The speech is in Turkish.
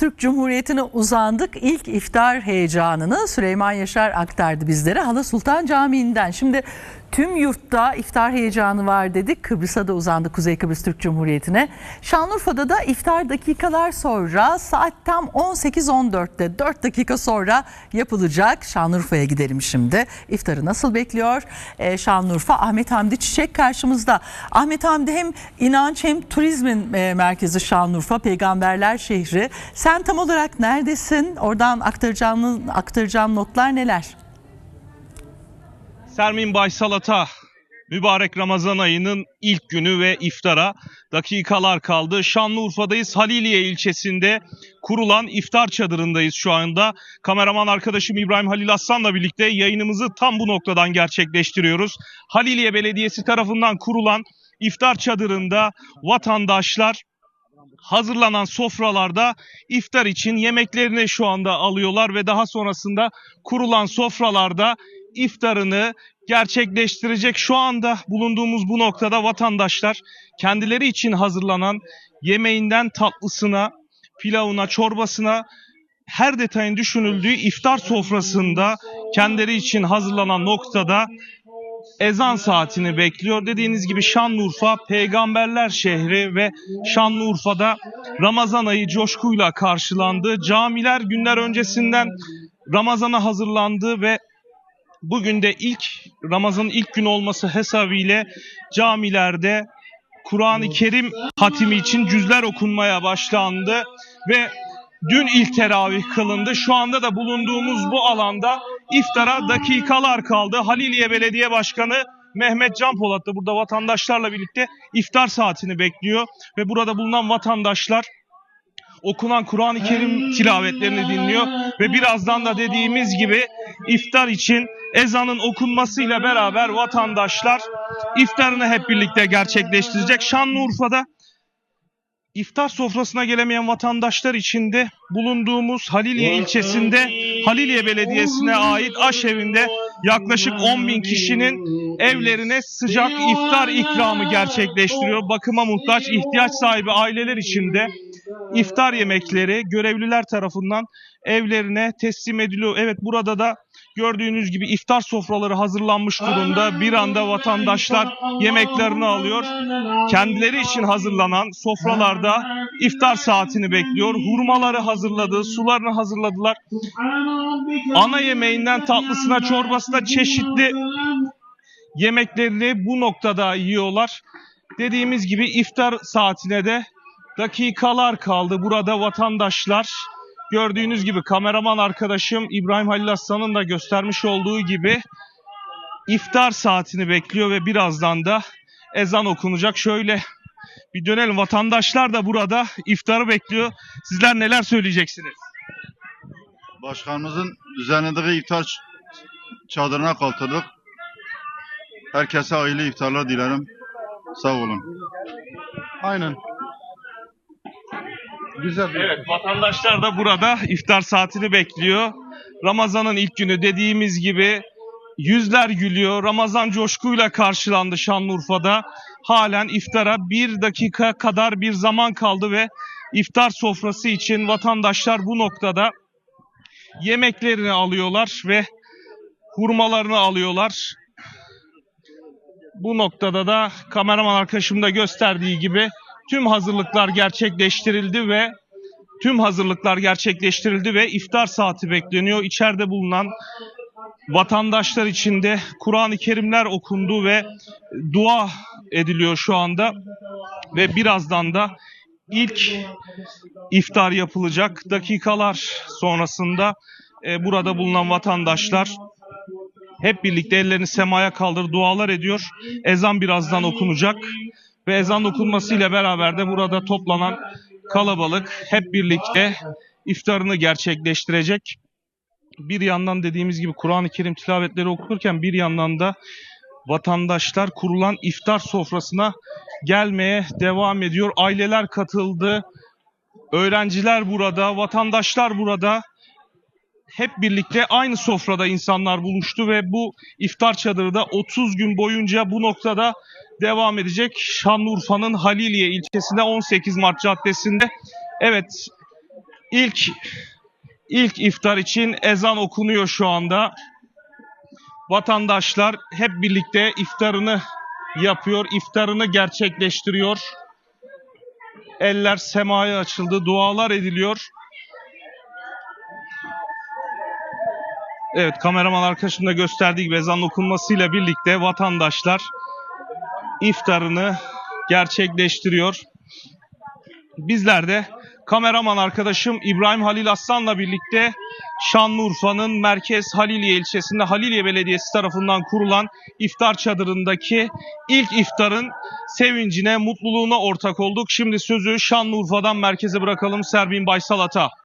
Türk Cumhuriyeti'ne uzandık. İlk iftar heyecanını Süleyman Yaşar aktardı bizlere Hala Sultan Camii'nden. Şimdi tüm yurtta iftar heyecanı var dedik. Kıbrıs'a da uzandı Kuzey Kıbrıs Türk Cumhuriyeti'ne. Şanlıurfa'da da iftar dakikalar sonra saat tam 18.14'te 4 dakika sonra yapılacak. Şanlıurfa'ya gidelim şimdi. İftarı nasıl bekliyor? Ee, Şanlıurfa Ahmet Hamdi Çiçek karşımızda. Ahmet Hamdi hem inanç hem turizmin e, merkezi Şanlıurfa, peygamberler şehri. Sen tam olarak neredesin? Oradan aktaracağın, aktaracağın notlar neler? Sermin Baysalata mübarek Ramazan ayının ilk günü ve iftara dakikalar kaldı. Şanlıurfa'dayız. Haliliye ilçesinde kurulan iftar çadırındayız şu anda. Kameraman arkadaşım İbrahim Halil Aslan'la birlikte yayınımızı tam bu noktadan gerçekleştiriyoruz. Haliliye Belediyesi tarafından kurulan iftar çadırında vatandaşlar hazırlanan sofralarda iftar için yemeklerini şu anda alıyorlar ve daha sonrasında kurulan sofralarda iftarını gerçekleştirecek. Şu anda bulunduğumuz bu noktada vatandaşlar kendileri için hazırlanan yemeğinden tatlısına, pilavına, çorbasına her detayın düşünüldüğü iftar sofrasında kendileri için hazırlanan noktada ezan saatini bekliyor. Dediğiniz gibi Şanlıurfa peygamberler şehri ve Şanlıurfa'da Ramazan ayı coşkuyla karşılandı. Camiler günler öncesinden Ramazan'a hazırlandı ve bugün de ilk Ramazan'ın ilk günü olması hesabıyla camilerde Kur'an-ı Kerim hatimi için cüzler okunmaya başlandı ve dün ilk teravih kılındı. Şu anda da bulunduğumuz bu alanda iftara dakikalar kaldı. Haliliye Belediye Başkanı Mehmet Can Polat da burada vatandaşlarla birlikte iftar saatini bekliyor ve burada bulunan vatandaşlar okunan Kur'an-ı Kerim tilavetlerini dinliyor ve birazdan da dediğimiz gibi iftar için ezanın okunmasıyla beraber vatandaşlar iftarını hep birlikte gerçekleştirecek. Şanlıurfa'da iftar sofrasına gelemeyen vatandaşlar için de bulunduğumuz Haliliye ilçesinde Haliliye Belediyesi'ne ait aşevinde yaklaşık 10 bin kişinin evlerine sıcak iftar ikramı gerçekleştiriyor. Bakıma muhtaç ihtiyaç sahibi aileler için de iftar yemekleri görevliler tarafından evlerine teslim ediliyor. Evet burada da gördüğünüz gibi iftar sofraları hazırlanmış durumda. Bir anda vatandaşlar yemeklerini alıyor. Kendileri için hazırlanan sofralarda iftar saatini bekliyor. Hurmaları hazırladı, sularını hazırladılar. Ana yemeğinden tatlısına, çorbasına çeşitli yemeklerini bu noktada yiyorlar. Dediğimiz gibi iftar saatine de dakikalar kaldı. Burada vatandaşlar gördüğünüz gibi kameraman arkadaşım İbrahim Halil Aslan'ın da göstermiş olduğu gibi iftar saatini bekliyor ve birazdan da ezan okunacak. Şöyle bir dönelim. Vatandaşlar da burada iftarı bekliyor. Sizler neler söyleyeceksiniz? Başkanımızın düzenlediği iftar çadırına katıldık. Herkese hayırlı iftarlar dilerim. Sağ olun. Aynen. Güzel Evet vatandaşlar da burada iftar saatini bekliyor. Ramazan'ın ilk günü dediğimiz gibi yüzler gülüyor. Ramazan coşkuyla karşılandı Şanlıurfa'da. Halen iftara bir dakika kadar bir zaman kaldı ve iftar sofrası için vatandaşlar bu noktada yemeklerini alıyorlar ve hurmalarını alıyorlar. Bu noktada da kameraman arkadaşım da gösterdiği gibi tüm hazırlıklar gerçekleştirildi ve tüm hazırlıklar gerçekleştirildi ve iftar saati bekleniyor. İçeride bulunan vatandaşlar için de Kur'an-ı Kerimler okundu ve dua ediliyor şu anda ve birazdan da ilk iftar yapılacak dakikalar sonrasında e, burada bulunan vatandaşlar hep birlikte ellerini semaya kaldırıp dualar ediyor. Ezan birazdan okunacak ve ezan okunmasıyla beraber de burada toplanan kalabalık hep birlikte iftarını gerçekleştirecek. Bir yandan dediğimiz gibi Kur'an-ı Kerim tilavetleri okunurken bir yandan da vatandaşlar kurulan iftar sofrasına gelmeye devam ediyor. Aileler katıldı. Öğrenciler burada, vatandaşlar burada. Hep birlikte aynı sofrada insanlar buluştu ve bu iftar çadırı da 30 gün boyunca bu noktada devam edecek. Şanlıurfa'nın Haliliye ilçesinde 18 Mart Caddesi'nde. Evet ilk ilk iftar için ezan okunuyor şu anda. Vatandaşlar hep birlikte iftarını yapıyor, iftarını gerçekleştiriyor. Eller semaya açıldı, dualar ediliyor. Evet, kameraman arkadaşım da gösterdiği gibi ezan okunmasıyla birlikte vatandaşlar iftarını gerçekleştiriyor. Bizler de kameraman arkadaşım İbrahim Halil Aslan'la birlikte Şanlıurfa'nın merkez Haliliye ilçesinde Haliliye Belediyesi tarafından kurulan iftar çadırındaki ilk iftarın sevincine, mutluluğuna ortak olduk. Şimdi sözü Şanlıurfa'dan merkeze bırakalım Serbin Baysalat'a.